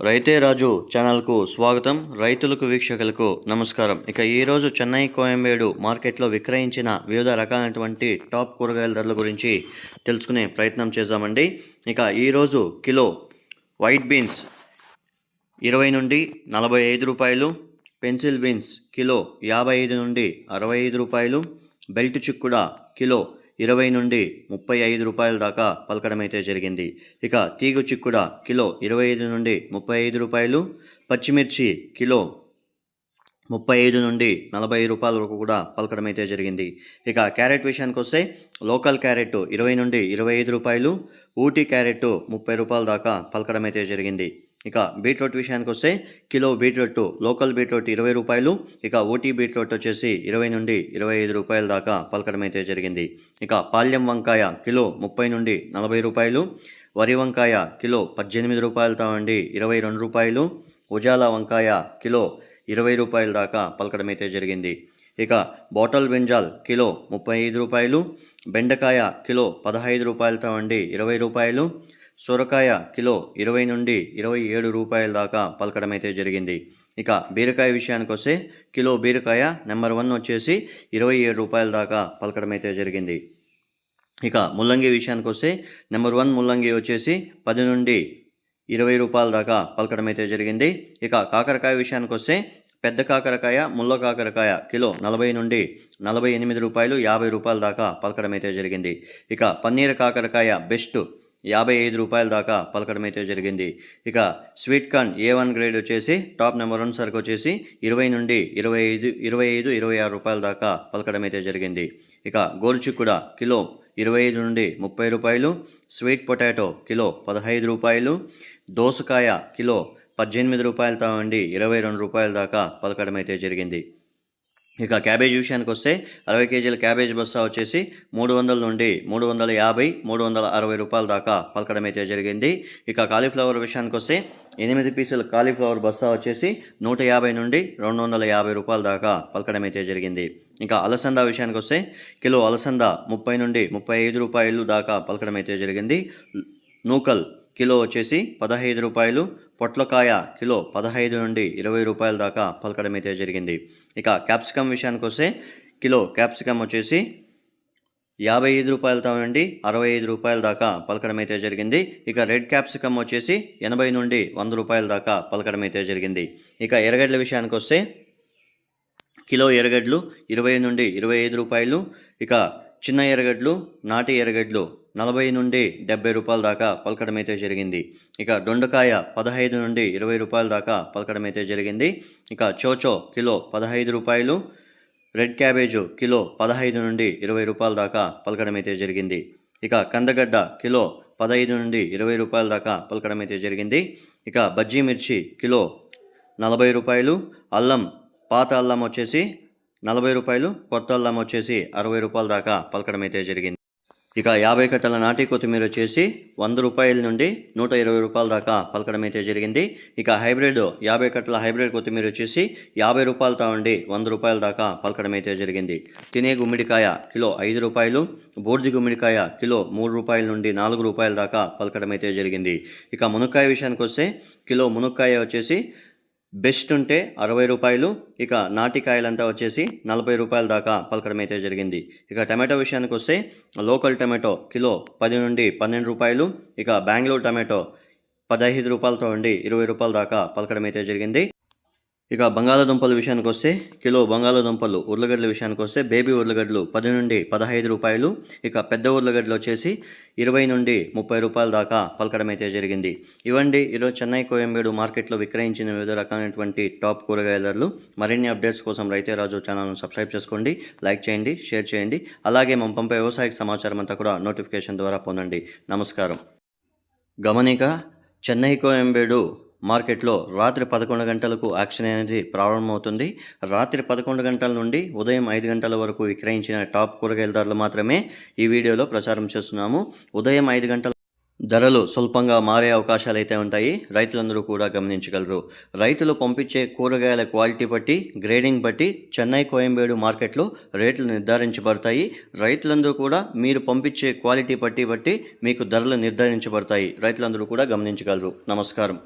రైతే రాజు ఛానల్కు స్వాగతం. రైతులకు వీక్షకులకు నమస్కారం. ఇక ఈరోజు చెన్నై కోయంబేడు మార్కెట్లో విక్రయించిన వివిధ రకాలైనటువంటి టాప్ కూరగాయల ధరల గురించి తెలుసుకునే ప్రయత్నం చేద్దామండి. ఇక ఈరోజు కిలో వైట్ బీన్స్ ఇరవై నుండి నలభై ఐదు రూపాయలు పెన్సిల్ బీన్స్ కిలో యాభై ఐదు నుండి అరవై ఐదు రూపాయలు బెల్ట్ చిక్కుడ కిలో ఇరవై నుండి ముప్పై ఐదు రూపాయల దాకా పలకడమైతే జరిగింది. ఇక తీగు చిక్కుడ కిలో ఇరవై ఐదు నుండి ముప్పై ఐదు రూపాయలు పచ్చిమిర్చి కిలో ముప్పై ఐదు నుండి నలభై రూపాయల వరకు కూడా పలకడం అయితే జరిగింది. ఇక క్యారెట్ విషయానికి వస్తే లోకల్ క్యారెట్ ఇరవై నుండి ఇరవై ఐదు రూపాయలు ఊటీ క్యారెట్ ముప్పై రూపాయల దాకా పలకడం అయితే జరిగింది. ఇక బీట్రూట్ విషయానికి వస్తే కిలో బీట్రూట్ లోకల్ బీట్రూట్ ఇరవై రూపాయలు ఇక ఊటీ బీట్రూట్ వచ్చేసి ఇరవై నుండి ఇరవై ఐదు రూపాయల దాకా పలకడం అయితే జరిగింది. ఇక పాల్యం వంకాయ కిలో ముప్పై నుండి నలభై రూపాయలు వరి వంకాయ కిలో పద్దెనిమిది రూపాయలతో నుండి ఇరవై రెండు రూపాయలు ఉజాల వంకాయ కిలో ఇరవై రూపాయల దాకా పలకడం అయితే జరిగింది. ఇక బాటల్ బెంజాల్ కిలో ముప్పై ఐదు రూపాయలు బెండకాయ కిలో పదహైదు రూపాయలతో ఉండి ఇరవై రూపాయలు సొరకాయ కిలో ఇరవై నుండి ఇరవై ఏడు రూపాయల దాకా పలకడం అయితే జరిగింది. ఇక బీరకాయ విషయానికి వస్తే కిలో బీరకాయ నెంబర్ వన్ వచ్చేసి ఇరవై ఏడు రూపాయల దాకా పలకడం అయితే జరిగింది. ఇక ముల్లంగి విషయానికి వస్తే నెంబర్ వన్ ముల్లంగి వచ్చేసి పది నుండి ఇరవై రూపాయల దాకా పలకడం అయితే జరిగింది. ఇక కాకరకాయ విషయానికి వస్తే పెద్ద కాకరకాయ ముల్ల కాకరకాయ కిలో నలభై నుండి నలభై ఎనిమిది రూపాయలు యాభై రూపాయల దాకా పలకడం అయితే జరిగింది. ఇక పన్నీర్ కాకరకాయ బెస్ట్ యాభై ఐదు రూపాయల దాకా పలకడం అయితే జరిగింది. ఇక sweet corn A one grade వచ్చేసి టాప్ నెంబర్ వన్ సరుకు వచ్చేసి ఇరవై నుండి ఇరవై ఐదు ఇరవై ఐదు ఇరవై ఆరు రూపాయల దాకా పలకడం అయితే జరిగింది. ఇక గోరుచిక్కుడ కిలో ఇరవై ఐదు నుండి ముప్పై రూపాయలు స్వీట్ పొటాటో కిలో పదహైదు రూపాయలు దోసకాయ కిలో పద్దెనిమిది రూపాయలతో ఉండి ఇరవై రెండు రూపాయల దాకా పలకడం అయితే జరిగింది. ఇక క్యాబేజ్ విషయానికి వస్తే అరవై కేజీల క్యాబేజ్ బస్తా వచ్చేసి మూడు వందల నుండి మూడు వందల యాభై మూడు వందల అరవై రూపాయల దాకా పలకడం అయితే జరిగింది. ఇక కాలీఫ్లవర్ విషయానికి వస్తే ఎనిమిది పీసుల కాలీఫ్లవర్ బస్తా వచ్చేసి నూట యాభై నుండి రెండు వందల యాభై రూపాయల దాకా పలకడం అయితే జరిగింది. ఇంకా అలసంద విషయానికి వస్తే కిలో అలసంద ముప్పై నుండి ముప్పై ఐదు రూపాయలు దాకా పలకడం అయితే జరిగింది. నూకల్ కిలో వచ్చేసి పదహైదు రూపాయలు పొట్లకాయ కిలో పదహైదు నుండి ఇరవై రూపాయల దాకా పలకడం అయితే జరిగింది. ఇక క్యాప్సికమ్ విషయానికి వస్తే కిలో క్యాప్సికమ్ వచ్చేసి యాభై ఐదు రూపాయలతో నుండి అరవై ఐదు రూపాయల దాకా పలకడం అయితే జరిగింది. ఇక రెడ్ క్యాప్సికమ్ వచ్చేసి ఎనభై నుండి వంద రూపాయల దాకా పలకడం అయితే జరిగింది. ఇక ఎర్రగడ్డల విషయానికి వస్తే కిలో ఎర్రగడ్డలు ఇరవై నుండి ఇరవై ఐదు రూపాయలు ఇక చిన్న ఎర్రగడ్డలు నాటి ఎర్రగడ్డలు నలభై నుండి డెబ్బై రూపాయల దాకా పలకడం అయితే జరిగింది. ఇక దొండకాయ పదహైదు నుండి ఇరవై రూపాయల దాకా పలకడం అయితే జరిగింది. ఇక చోచో కిలో పదహైదు రూపాయలు రెడ్ క్యాబేజు కిలో పదహైదు నుండి ఇరవై రూపాయల దాకా పలకడం అయితే జరిగింది. ఇక కందగడ్డ కిలో పదహైదు నుండి ఇరవై రూపాయల దాకా పలకడం అయితే జరిగింది. ఇక బజ్జీ మిర్చి కిలో నలభై రూపాయలు అల్లం పాత అల్లం వచ్చేసి నలభై రూపాయలు కొత్త అల్లం వచ్చేసి అరవై రూపాయల దాకా పలకడం అయితే జరిగింది. ఇక యాభై కట్టల నాటి కొత్తిమీర వచ్చేసి వంద రూపాయల నుండి నూట ఇరవై రూపాయల దాకా పలకడం అయితే జరిగింది. ఇక హైబ్రిడ్ యాభై కట్టల హైబ్రిడ్ కొత్తిమీర వచ్చేసి యాభై రూపాయలతో ఉండి వంద రూపాయల దాకా పలకడం అయితే జరిగింది. తినే గుమ్మిడికాయ కిలో ఐదు రూపాయలు బూర్ది గుమ్మిడికాయ కిలో మూడు రూపాయల నుండి నాలుగు రూపాయల దాకా పలకడం అయితే జరిగింది. ఇక మునక్కాయ విషయానికి వస్తే కిలో మునక్కాయ వచ్చేసి బెస్ట్ ఉంటే అరవై రూపాయలు ఇక నాటికాయలంతా వచ్చేసి నలభై రూపాయల దాకా పలకడం అయితే జరిగింది. ఇక టమాటో విషయానికి వస్తే లోకల్ టమాటో కిలో పది నుండి పన్నెండు రూపాయలు ఇక బెంగళూరు టమాటో పదహైదు రూపాయలతో ఉండి ఇరవై రూపాయల దాకా పలకడం అయితే జరిగింది. ఇక బంగాళాదుంపల విషయానికి వస్తే కిలో బంగాళాదుంపలు ఉర్లగడ్డల విషయానికి వస్తే బేబీ ఉర్లగడ్డలు పది నుండి పదహైదు రూపాయలు. ఇక పెద్ద ఉర్లగడ్డలు వచ్చేసి ఇరవై నుండి ముప్పై రూపాయల దాకా పలకడం అయితే జరిగింది. ఇవ్వండి ఈరోజు చెన్నై కోయంబేడు మార్కెట్లో విక్రయించిన వివిధ రకాలైనటువంటి టాప్ కూరగాయలర్లు మరిన్ని అప్డేట్స్ కోసం రైతే రాజు ఛానల్ను సబ్స్క్రైబ్ చేసుకోండి లైక్ చేయండి షేర్ చేయండి. అలాగే మనం పంపే వ్యవసాయ సమాచారం అంతా కూడా నోటిఫికేషన్ ద్వారా పొందండి. నమస్కారం. గమనిక చెన్నై కోయంబేడు మార్కెట్లో రాత్రి పదకొండు గంటలకు యాక్షన్ అనేది ప్రారంభమవుతుంది. రాత్రి పదకొండు గంటల నుండి ఉదయం ఐదు గంటల వరకు విక్రయించిన టాప్ కూరగాయల ధరలు మాత్రమే ఈ వీడియోలో ప్రచారం చేస్తున్నాము. ఉదయం ఐదు గంటల ధరలు స్వల్పంగా మారే అవకాశాలు అయితే ఉంటాయి. రైతులందరూ కూడా గమనించగలరు. రైతులు పంపించే కూరగాయల క్వాలిటీ బట్టి గ్రేడింగ్ బట్టి చెన్నై కోయంబేడు మార్కెట్లో రేట్లు నిర్ధారించబడతాయి. రైతులందరూ కూడా మీరు పంపించే క్వాలిటీ బట్టి బట్టి మీకు ధరలు నిర్ధారించబడతాయి. రైతులందరూ కూడా గమనించగలరు. నమస్కారం.